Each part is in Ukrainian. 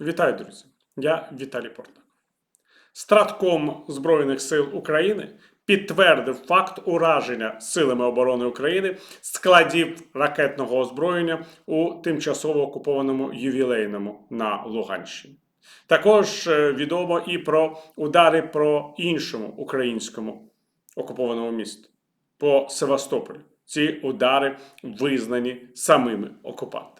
Вітаю, друзі! Я Віталій Портак. Стратком Збройних сил України підтвердив факт ураження силами оборони України складів ракетного озброєння у тимчасово окупованому ювілейному на Луганщині. Також е, відомо і про удари по іншому українському окупованому місту по Севастополю. Ці удари визнані самими окупантами.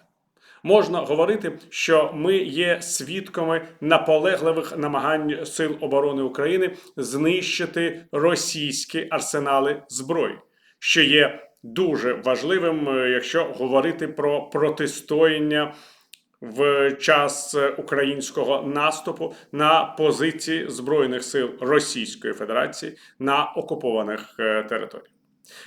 Можна говорити, що ми є свідками наполегливих намагань Сил оборони України знищити російські арсенали зброї, що є дуже важливим, е, якщо говорити про протистояння в час е, українського наступу на позиції збройних сил Російської Федерації на окупованих е, територіях.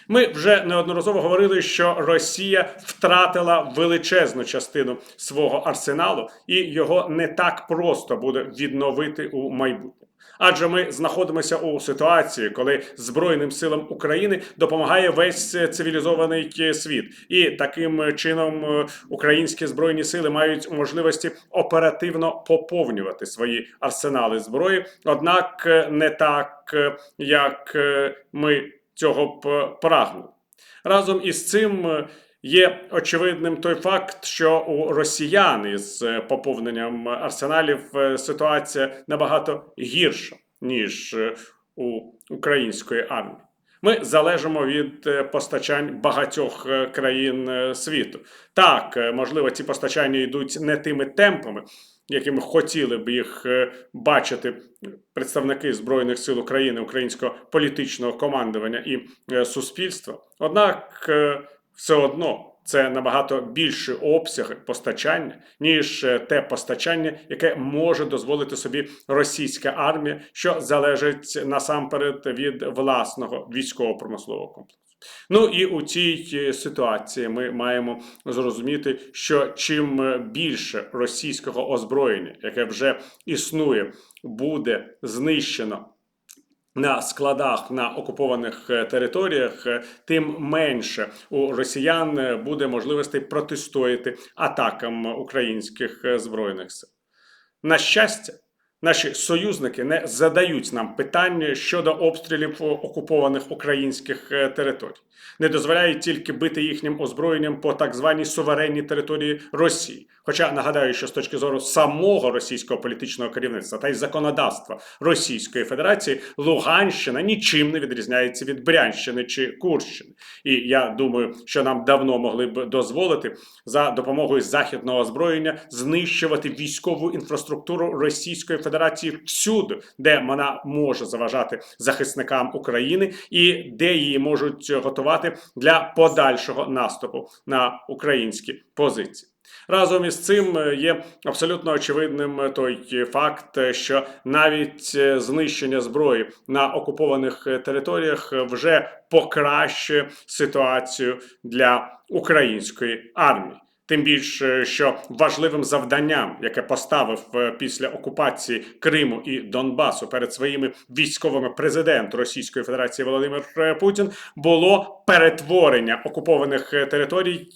Ми вже неодноразово говорили, що Росія втратила величезну частину свого арсеналу, і його не так просто буде відновити у майбутньому. Адже ми знаходимося у ситуації, коли Збройним силам України допомагає весь цивілізований світ, і таким чином е, українські збройні сили мають можливості оперативно поповнювати свої арсенали зброї однак е, не так, е, як ми цього б прагнули. Разом із цим е, є очевидним той факт, що у росіян із е, поповненням арсеналів е, ситуація набагато гірша, ніж у української армії. Ми залежимо від постачань багатьох країн світу. Так, можливо, ці постачання йдуть не тими темпами, якими хотіли б їх бачити представники Збройних сил України, українського політичного командування і е, суспільства. Однак е, все одно це набагато більший обсяг постачання, ніж е, те постачання, яке може дозволити собі російська армія, що залежить насамперед від власного військово-промислового комплексу. Ну і у цій ситуації ми маємо зрозуміти, що чим більше російського озброєння, яке вже існує, буде знищено. На складах на окупованих е, територіях, е, тим менше у росіян е, буде можливостей протистояти атакам українських збройних сил. На щастя, Наші союзники не задають нам питання щодо обстрілів окупованих українських е, територій, не дозволяють тільки бити їхнім озброєнням по так званій суверенній території Росії. Хоча нагадаю, що з точки зору самого російського політичного керівництва та й законодавства Російської Федерації Луганщина нічим не відрізняється від Брянщини чи Курщини. І я думаю, що нам давно могли б дозволити за допомогою західного озброєння знищувати військову інфраструктуру Російської Федерації. Федерації всюди, де вона може заважати захисникам України і де її можуть готувати для подальшого наступу на українські позиції. Разом із цим е, є абсолютно очевидним той факт, що навіть е, знищення зброї на окупованих територіях вже покращує ситуацію для української армії. Тим більше, що важливим завданням, яке поставив е, після окупації Криму і Донбасу перед своїми військовими президент Російської Федерації Володимир е, Путін, було перетворення окупованих е, територій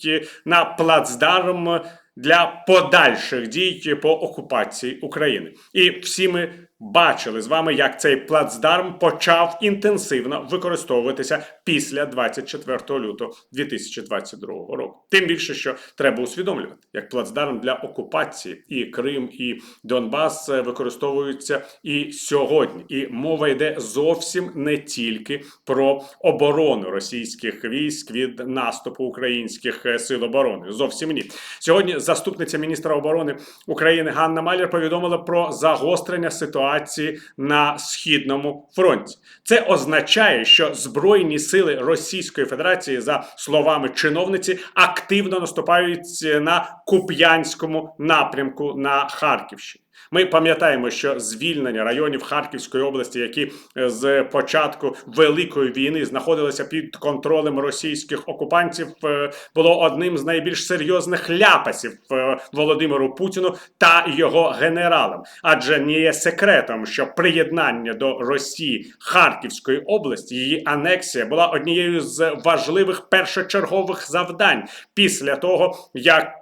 на плацдарм для подальших дій по окупації України, і всі ми бачили з вами, як цей плацдарм почав інтенсивно використовуватися після 24 лютого 2022 року. Тим більше, що треба усвідомлювати, як плацдарм для окупації і Крим і Донбас використовуються і сьогодні. І мова йде зовсім не тільки про оборону російських військ від наступу українських сил оборони. Зовсім ні. Сьогодні заступниця міністра оборони України Ганна Малєр повідомила про загострення ситуації ситуації на східному фронті. Це означає, що збройні сили Російської Федерації, за словами чиновниці, активно наступають на Куп'янському напрямку на Харківщині. Ми пам'ятаємо, що звільнення районів Харківської області, які е, з початку великої війни знаходилися під контролем російських окупантів, е, було одним з найбільш серйозних ляпасів е, Володимиру Путіну та його генералам. Адже не є секретом, що приєднання до Росії Харківської області, її анексія була однією з важливих першочергових завдань після того, як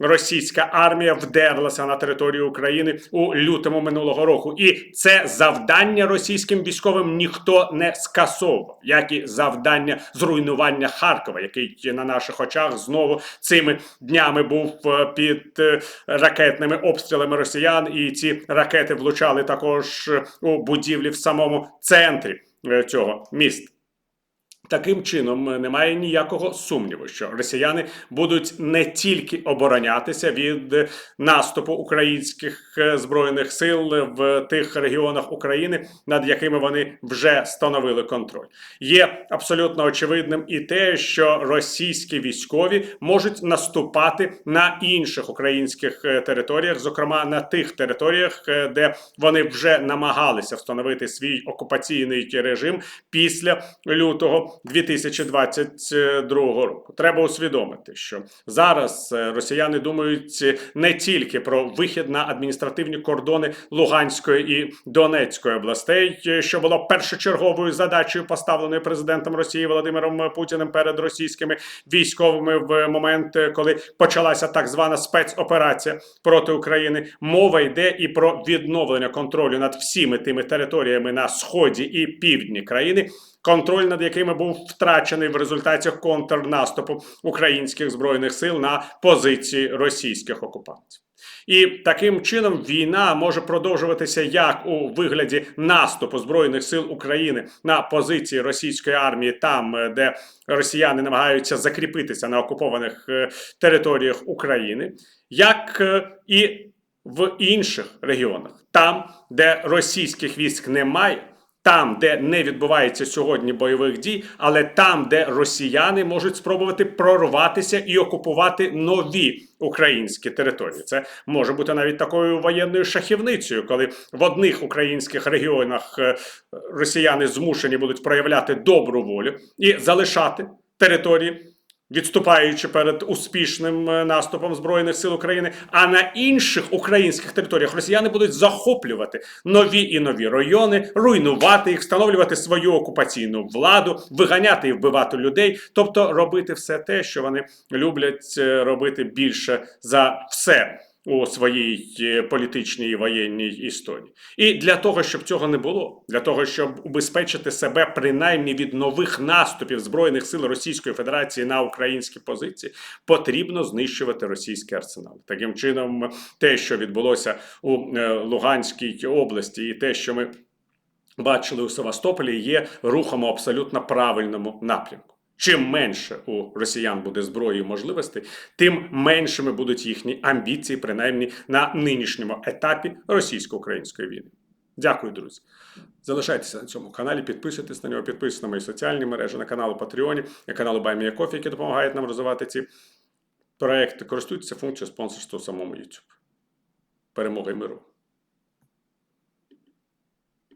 російська армія вдерлася на територію України у лютому минулого року, і це завдання російським військовим ніхто не скасовував, як і завдання зруйнування Харкова, який на наших очах знову цими днями був е, під е, ракетними обстрілами росіян, і ці ракети влучали також е, у будівлі в самому центрі цього міста. Таким чином, е, немає ніякого сумніву, що росіяни будуть не тільки оборонятися від наступу українських е, збройних сил в тих регіонах України, над якими вони вже становили контроль. Є абсолютно очевидним і те, що російські військові можуть наступати на інших українських е, територіях, зокрема на тих територіях, де вони вже намагалися встановити свій окупаційний режим після лютого 2022 року. Треба усвідомити, що зараз е, росіяни думають е, не тільки про вихід на адміністративні кордони Луганської і Донецької областей, е, що було першочерговою задачею, поставленою президентом Росії Володимиром Путіним перед російськими військовими в момент, коли почалася так звана спецоперація проти України. Мова йде і про відновлення контролю над всіми тими територіями на сході і півдні країни, контроль над якими був втрачений в результаті контрнаступу українських збройних сил на позиції російських окупантів. І таким чином війна може продовжуватися як у вигляді наступу збройних сил України на позиції російської армії, там е, де росіяни намагаються закріпитися на окупованих е, територіях України, як е, і в інших регіонах, там, де російських військ немає. Там, де не відбувається сьогодні бойових дій, але там, де росіяни можуть спробувати прорватися і окупувати нові українські території, це може бути навіть такою воєнною шахівницею, коли в одних українських регіонах е, росіяни змушені будуть проявляти добру волю і залишати території відступаючи перед успішним е, наступом збройних сил України. А на інших українських територіях росіяни будуть захоплювати нові і нові райони, руйнувати їх, встановлювати свою окупаційну владу, виганяти і вбивати людей, тобто робити все те, що вони люблять е, робити більше за все. У своїй е, політичній воєнній історії, і для того, щоб цього не було, для того, щоб убезпечити себе принаймні від нових наступів збройних сил Російської Федерації на українські позиції, потрібно знищувати російський арсенал. Таким чином, те, що відбулося у е, Луганській області, і те, що ми бачили у Севастополі, є рухом у абсолютно правильному напрямку. Чим менше у росіян буде зброї і можливостей, тим меншими будуть їхні амбіції, принаймні на нинішньому етапі російсько-української війни. Дякую, друзі. Залишайтеся на цьому каналі, підписуйтесь на нього, підписуйтесь на мої соціальні мережі, на канал Патреоні, на канал BuyMeACoffee, які допомагають нам розвивати ці проекти. Користуйтеся функцією спонсорства самому YouTube. Перемоги миру!